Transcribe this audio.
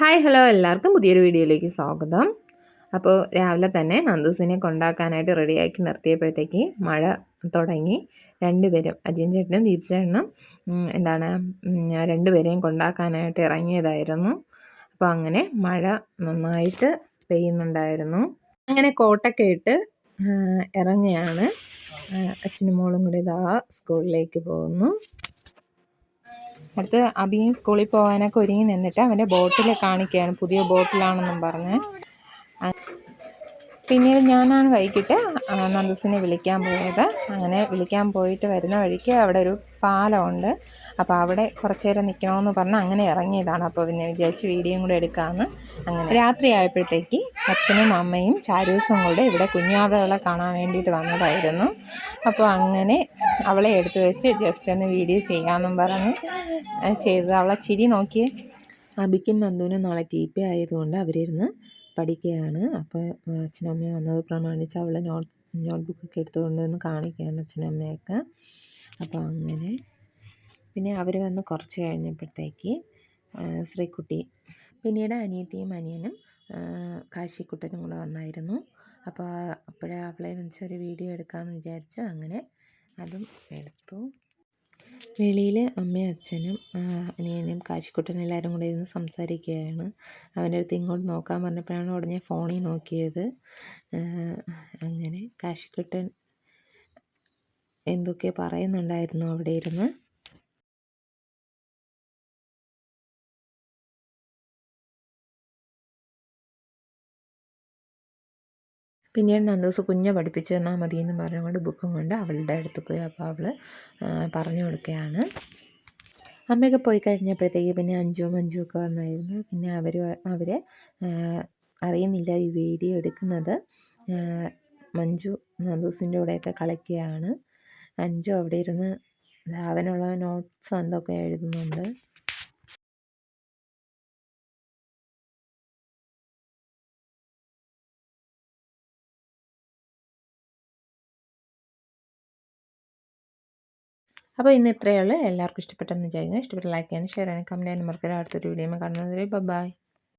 Hi hello. എല്ലാവർക്കും പുതിയൊരു വീഡിയോയിലേക്ക് സ്വാഗതം. അപ്പോൾ രാവിലെ തന്നെ നന്ദൂസിനെ കൊണ്ടാക്കാനായിട്ട് റെഡിയാക്കി നിർത്തിയപ്പോഴത്തേക്ക് മഴ തുടങ്ങി. രണ്ടുപേരും അജയൻ ചേട്ടനും ദീപ് ചേട്ടനും എന്താണ് രണ്ടുപേരെയും കൊണ്ടാക്കാനായിട്ട് ഇറങ്ങിയതായിരുന്നു. അപ്പോൾ അങ്ങനെ മഴ നന്നായിട്ട് പെയ്യുന്നുണ്ടായിരുന്നു. അങ്ങനെ കോട്ടൊക്കെ ഇട്ട് ഇറങ്ങിയാണ് അച്ഛനും മോളും കൂടി ഇതാ സ്കൂളിലേക്ക് പോകുന്നു. അടുത്ത് അബിയും സ്കൂളിൽ പോകാനൊക്കെ ഒരുങ്ങി നിന്നിട്ട് അവന്റെ ബോട്ടിൽ കാണിക്കുകയാണ്. പുതിയ ബോട്ടിലാണെന്നും പറഞ്ഞ്. പിന്നീട് ഞാനാണ് വൈകിട്ട് നന്ദസിനെ വിളിക്കാൻ പോയത്. അങ്ങനെ വിളിക്കാൻ പോയിട്ട് വരുന്ന വഴിക്ക് അവിടെ ഒരു പാലമുണ്ട്. അപ്പോൾ അവിടെ കുറച്ച് നേരം നിൽക്കണമെന്ന് പറഞ്ഞ് അങ്ങനെ ഇറങ്ങിയതാണ്. അപ്പോൾ പിന്നെ വിചാരിച്ച് വീഡിയോയും കൂടെ എടുക്കാമെന്ന് അങ്ങനെ രാത്രി ആയപ്പോഴത്തേക്ക് അച്ഛനും അമ്മയും ചാരൂസും കൂടെ ഇവിടെ കുഞ്ഞാവളകളെ കാണാൻ വേണ്ടിയിട്ട് വന്നതായിരുന്നു. അപ്പോൾ അങ്ങനെ അവളെ എടുത്തു വെച്ച് ജസ്റ്റ് ഒന്ന് വീഡിയോ ചെയ്യാമെന്നും പറഞ്ഞ് ചെയ്തത്. അവളെ ചിരി നോക്കി അബിക്കും നന്ദുവിനും നാളെ ടി പി ആയതുകൊണ്ട് അവരിരുന്ന് പഠിക്കുകയാണ് അപ്പോൾ അച്ഛനും വന്നത് പ്രമാണിച്ച് അവൾ നോട്ട് നോട്ട് ബുക്കൊക്കെ എടുത്തുകൊണ്ട് വന്ന് കാണിക്കുകയാണ് അച്ഛനും അമ്മയൊക്കെ അപ്പോൾ അങ്ങനെ. പിന്നെ അവർ വന്ന് കുറച്ച് കഴിഞ്ഞപ്പോഴത്തേക്ക് ശ്രീക്കുട്ടി പിന്നീട് അനിയത്തിയും അനിയനും കാശിക്കുട്ടനും കൂടെ വന്നായിരുന്നു. അപ്പോൾ അപ്പോഴേ അവളെ വെച്ച് ഒരു വീഡിയോ എടുക്കാമെന്ന് വിചാരിച്ച് അങ്ങനെ അതും എടുത്തു. വെളിയിൽ അമ്മയും അച്ഛനും അനിയനും കാശിക്കുട്ടനും എല്ലാവരും കൂടെ ഇരുന്ന് സംസാരിക്കുകയാണ്. അവന്റെ അടുത്ത് ഇങ്ങോട്ട് നോക്കാൻ പറഞ്ഞപ്പോഴാണ് ഉടനെ ഫോണിൽ നോക്കിയത്. അങ്ങനെ കാശിക്കുട്ടൻ എന്തൊക്കെ പറയുന്നുണ്ടായിരുന്നു അവിടെ ഇരുന്ന്. പിന്നീട് നന്ദൂസ് കുഞ്ഞെ പഠിപ്പിച്ച് തന്നാൽ മതി എന്ന് പറഞ്ഞുകൊണ്ട് ബുക്കും കൊണ്ട് അവളുടെ അടുത്ത് പോയി. അപ്പോൾ അവൾ പറഞ്ഞു കൊടുക്കുകയാണ്. അമ്മയൊക്കെ പോയി കഴിഞ്ഞപ്പോഴത്തേക്ക് പിന്നെ അഞ്ചും അഞ്ചും ഒക്കെ വന്നായിരുന്നു. പിന്നെ അവർ അവരെ അറിയുന്നില്ല ഈ വീഡിയോ എടുക്കുന്നത്. മഞ്ജു നന്ദൂസിന്റെ കൂടെയൊക്കെ കളിക്കുകയാണ്. അഞ്ചു അവിടെ ഇരുന്ന് അവനുള്ള നോട്ട്സ് എന്തൊക്കെ എഴുതുന്നുണ്ട്? അപ്പോൾ ഇന്ന് ഇത്രയേ ഉള്ളൂ. എല്ലാവർക്കും ഇഷ്ടപ്പെട്ടെന്ന് വിചാരിക്കുന്നു. ഇഷ്ടപ്പെട്ട ലൈക്ക് ചെയ്യാനും ഷെയർ ചെയ്യാനും കമന്റ് ചെയ്യാനും മറക്കരുത്. അടുത്തൊരു വീഡിയോ കാണുന്നത് ബൈ